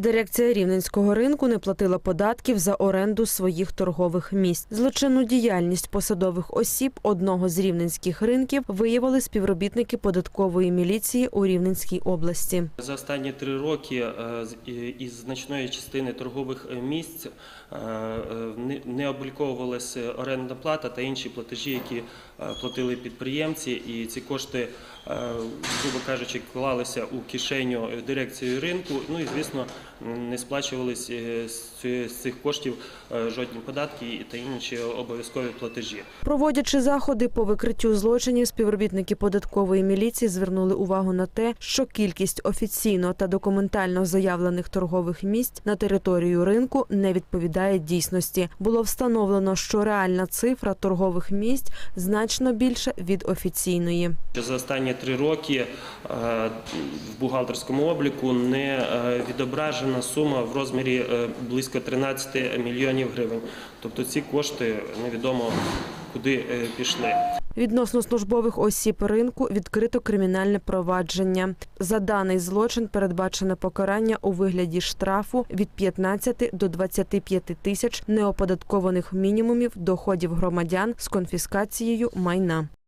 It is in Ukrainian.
Дирекція рівненського ринку не платила податків за оренду своїх торгових місць. Злочинну діяльність посадових осіб одного з рівненських ринків виявили співробітники податкової міліції у Рівненській області. За останні три роки е, із значної частини торгових е, місць е, е, не- обліковувалася орендна плата та інші платежі, які е, платили підприємці, і ці кошти, е, грубо кажучи, клалися у кишеню дирекції ринку. Ну і звісно, не сплачувались е, з цих коштів е, жодні податки та інші обов'язкові платежі. Проводячи заходи по викриттю злочинів, співробітники податкової міліції звернули увагу на те, що кількість офіційно та документально заявлених торгових місць на територію ринку не відповідає дійсності. Було встановлено, що реальна цифра торгових місць значно більша від офіційної. За останні три роки е, в бухгалтерському обліку не е, відображена сума в розмірі е, близько 13 мільйонів гривень. Тобто ці кошти невідомо куди е, пішли. Відносно службових осіб ринку відкрито кримінальне провадження. За даний злочин передбачено покарання у вигляді штрафу від 15 до 25 тисяч неоподаткованих мінімумів доходів громадян з конфіскацією майна.